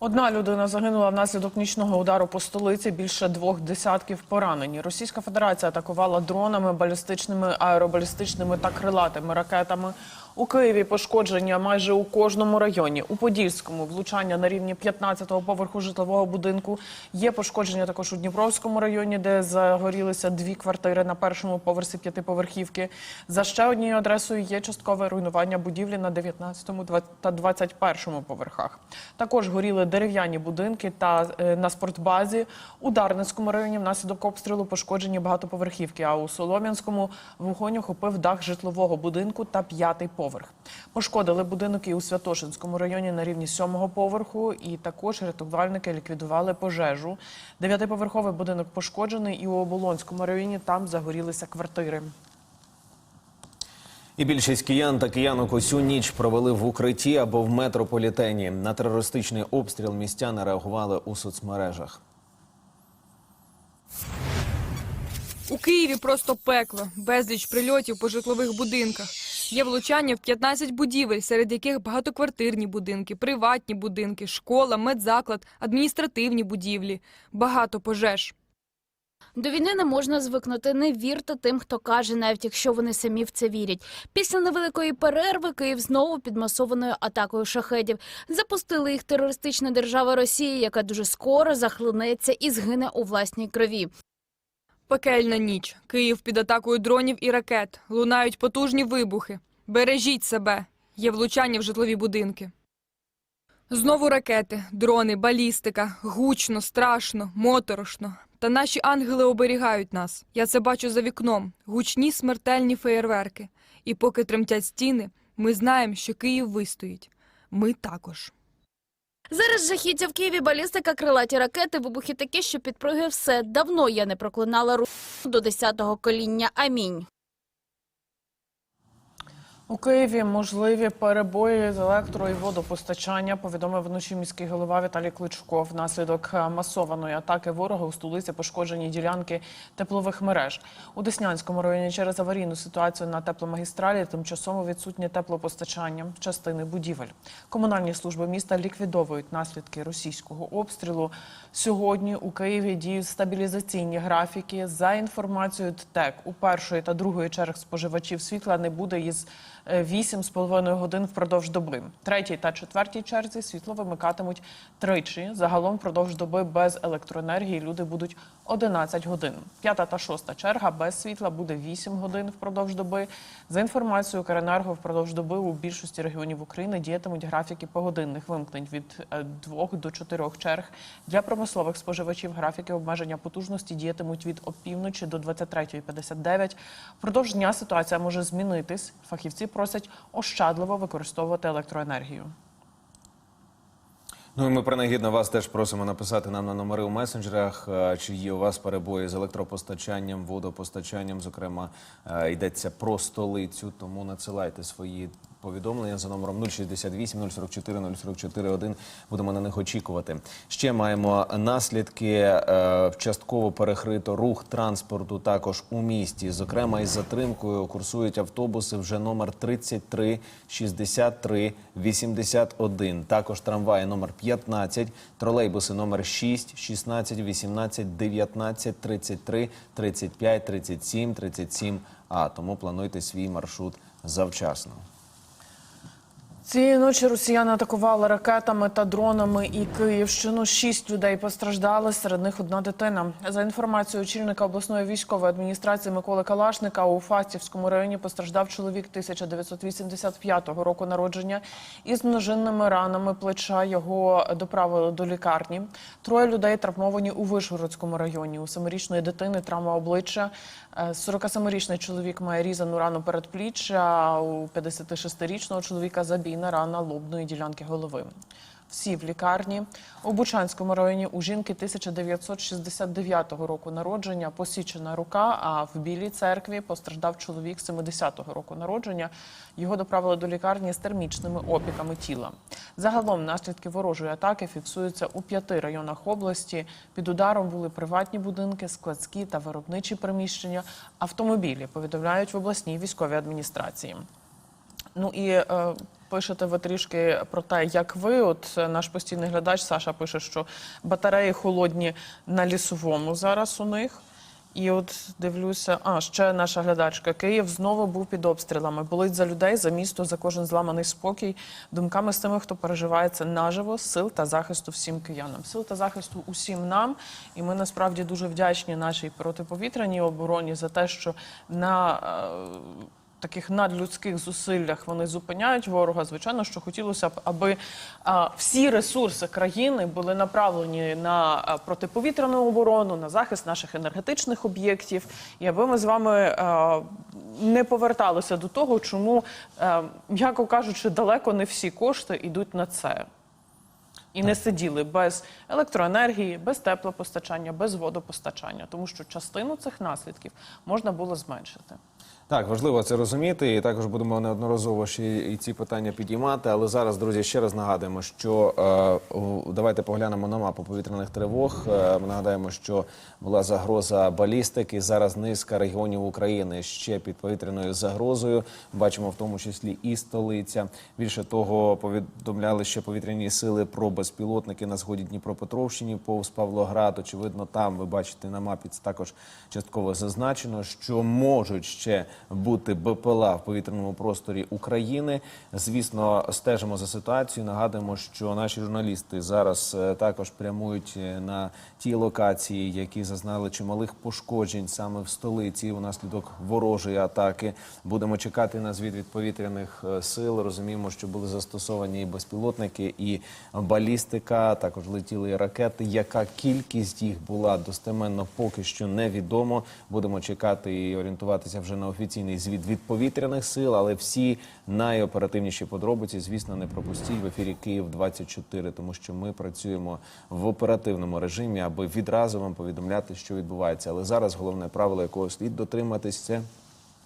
Одна людина загинула внаслідок нічного удару по столиці. Більше двох десятків поранені. Російська Федерація атакувала дронами, балістичними, аеробалістичними та крилатими ракетами. У Києві пошкодження майже у кожному районі. У Подільському влучання на рівні 15-го поверху житлового будинку. Є пошкодження також у Дніпровському районі, де загорілися дві квартири на першому поверсі п'ятиповерхівки. За ще однією адресою є часткове руйнування будівлі на 19-му два- та 21-му поверхах. Також горіли дерев'яні будинки та е, на спортбазі. У Дарницькому районі внаслідок обстрілу пошкоджені багатоповерхівки. А у Солом'янському вогонь охопив дах житлового будинку та п'ятий поверх. Пошкодили будинок і у Святошинському районі на рівні сьомого поверху. І також рятувальники ліквідували пожежу. Дев'ятиповерховий будинок пошкоджений, і у Оболонському районі там загорілися квартири. І більшість киян та киянок усю ніч провели в укритті або в метрополітені. На терористичний обстріл містяни реагували у соцмережах. У Києві просто пекло, безліч прильотів по житлових будинках. Є влучання в 15 будівель, серед яких багатоквартирні будинки, приватні будинки, школа, медзаклад, адміністративні будівлі. Багато пожеж. До війни не можна звикнути. Не вірте тим, хто каже, навіть якщо вони самі в це вірять. Після невеликої перерви Київ знову під масованою атакою шахедів. Запустили їх терористична держава Росія, яка дуже скоро захлинеться і згине у власній крові. Пекельна ніч. Київ під атакою дронів і ракет. Лунають потужні вибухи. Бережіть себе. Є влучання в житлові будинки. Знову ракети, дрони, балістика. Гучно, страшно, моторошно. Та наші ангели оберігають нас. Я це бачу за вікном. Гучні смертельні феєрверки. І поки тремтять стіни, ми знаємо, що Київ вистоїть. Ми також. Зараз жахіття в Києві, балістика, крилаті ракети, вибухи такі, що підпруги все. Давно я не проклинала ру до 10-го коління. Амінь. У Києві можливі перебої з електро і водопостачання. Повідомив вночі міський голова Віталій Кличко. Внаслідок е, масованої атаки ворога у столиці пошкоджені ділянки теплових мереж. У Деснянському районі через аварійну ситуацію на тепломагістралі тимчасово відсутнє теплопостачання частини будівель. Комунальні служби міста ліквідовують наслідки російського обстрілу. Сьогодні у Києві діють стабілізаційні графіки. За інформацією ТТЕК, у першої та другої черг споживачів світла не буде із 8,5 годин впродовж доби. Третій та четвертій черзі світло вимикатимуть тричі. Загалом впродовж доби без електроенергії люди будуть 11 годин. П'ята та шоста черга без світла буде 8 годин впродовж доби. За інформацією Укренерго, впродовж доби у більшості регіонів України діятимуть графіки погодинних вимкнень від 2 до 4 черг. Для промислових споживачів графіки обмеження потужності діятимуть від опівночі до 23.59. Впродовж дня ситуація може змінитись. Фахівці просять ощадливо використовувати електроенергію. Ну і ми принагідно вас теж просимо написати нам на номери у месенджерах, е, чи є у вас перебої з електропостачанням, водопостачанням. Зокрема, е, йдеться про столицю. Тому надсилайте свої повідомлення за номером 068 044 044 1. Будемо на них очікувати. Ще маємо наслідки. е, Частково перекрито рух транспорту також у місті. Зокрема, із затримкою курсують автобуси вже номер 33, 63, 81. Також трамваї номер 15, тролейбуси номер 6, 16, 18, 19, 33, 35, 37, 37 А. Тому плануйте свій маршрут завчасно. Цієї ночі росіяни атакували ракетами та дронами і Київщину. Шість людей постраждали, серед них одна дитина. За інформацією очільника обласної військової адміністрації Миколи Калашника, у Фастівському районі постраждав чоловік 1985 року народження із множинними ранами плеча. Його доправили до лікарні. Троє людей травмовані у Вишгородському районі. У семирічної дитини травма обличчя. Е, 47-річний чоловік має різану рану передпліччя, у 56-річного чоловіка забійна рана лобної ділянки голови. Всі в лікарні. У Бучанському районі у жінки 1969 року народження посічена рука, а в Білій церкві постраждав чоловік 70-го року народження. Його доправили до лікарні з термічними опіками тіла. Загалом наслідки ворожої атаки фіксуються у п'яти районах області. Під ударом були приватні будинки, складські та виробничі приміщення, автомобілі, повідомляють в обласній військовій адміністрації. Ну і е, Пишете ви трішки про те, як ви, от е, наш постійний глядач Саша пише, що батареї холодні на лісовому зараз у них. І от дивлюся, а ще наша глядачка. Київ знову був під обстрілами. Болить за людей, за місто, за кожен зламаний спокій. Думками з тими, хто переживає це наживо, сил та захисту всім киянам. Сил та захисту усім нам. І ми насправді дуже вдячні нашій протиповітряній обороні за те, що на е, таких надлюдських зусиллях вони зупиняють ворога. Звичайно, що хотілося б, аби а, всі ресурси країни були направлені на протиповітряну оборону, на захист наших енергетичних об'єктів, і аби ми з вами а, не поверталися до того, чому, а, м'яко кажучи, далеко не всі кошти йдуть на це. І не сиділи без електроенергії, без теплопостачання, без водопостачання, тому що частину цих наслідків можна було зменшити. Так, важливо це розуміти, і також будемо неодноразово ще і ці питання підіймати. Але зараз, друзі, ще раз нагадуємо, що е, давайте поглянемо на мапу повітряних тривог. Е, ми нагадаємо, що була загроза балістики. Зараз низка регіонів України ще під повітряною загрозою. Бачимо в тому числі і столиця. Більше того, повідомляли ще повітряні сили про безпілотники на сході Дніпропетровщині, повз Павлоград. Очевидно, там ви бачите на мапі це також частково зазначено, що можуть ще бути БПЛА в повітряному просторі України. Звісно, стежимо за ситуацією. Нагадуємо, що наші журналісти зараз е, також прямують е, на ті локації, які зазнали чималих пошкоджень саме в столиці внаслідок ворожої атаки. Будемо чекати на звіт від повітряних е, сил. Розуміємо, що були застосовані і безпілотники, і балістика. Також летіли ракети. Яка кількість їх була достеменно поки що невідомо. Будемо чекати і орієнтуватися вже на офіційний звіт від повітряних сил, але всі найоперативніші подробиці, звісно, не пропустіть в ефірі Київ 24 тому що ми працюємо в оперативному режимі, аби відразу вам повідомляти, що відбувається. Але зараз головне правило, якого слід дотриматись, це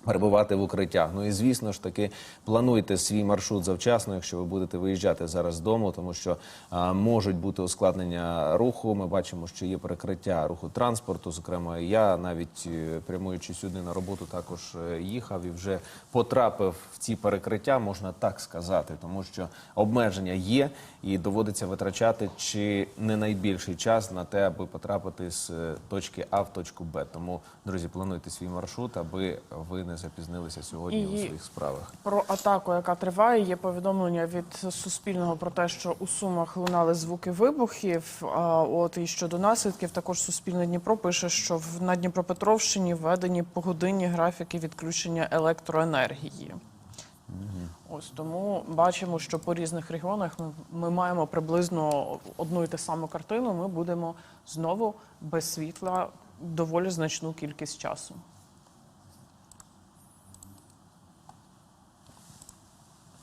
перебувати в укриттях. Ну і звісно ж таки плануйте свій маршрут завчасно, якщо ви будете виїжджати зараз з дому, тому що а, можуть бути ускладнення руху. Ми бачимо, що є перекриття руху транспорту. Зокрема, я навіть е, прямуючи сюди на роботу, також е, їхав і вже потрапив в ці перекриття, можна так сказати, тому що обмеження є і доводиться витрачати чи не найбільший час на те, аби потрапити з е, точки А в точку Б. Тому, друзі, плануйте свій маршрут, аби ви не запізнилися сьогодні у своїх справах. Про атаку, яка триває, є повідомлення від Суспільного про те, що у Сумах лунали звуки вибухів. А от і щодо наслідків, також Суспільне Дніпро пише, що в на Дніпропетровщині введені погодинні графіки відключення електроенергії. Ось тому бачимо, що по різних регіонах ми, ми маємо приблизно одну і ту саму картину. Ми будемо знову без світла доволі значну кількість часу.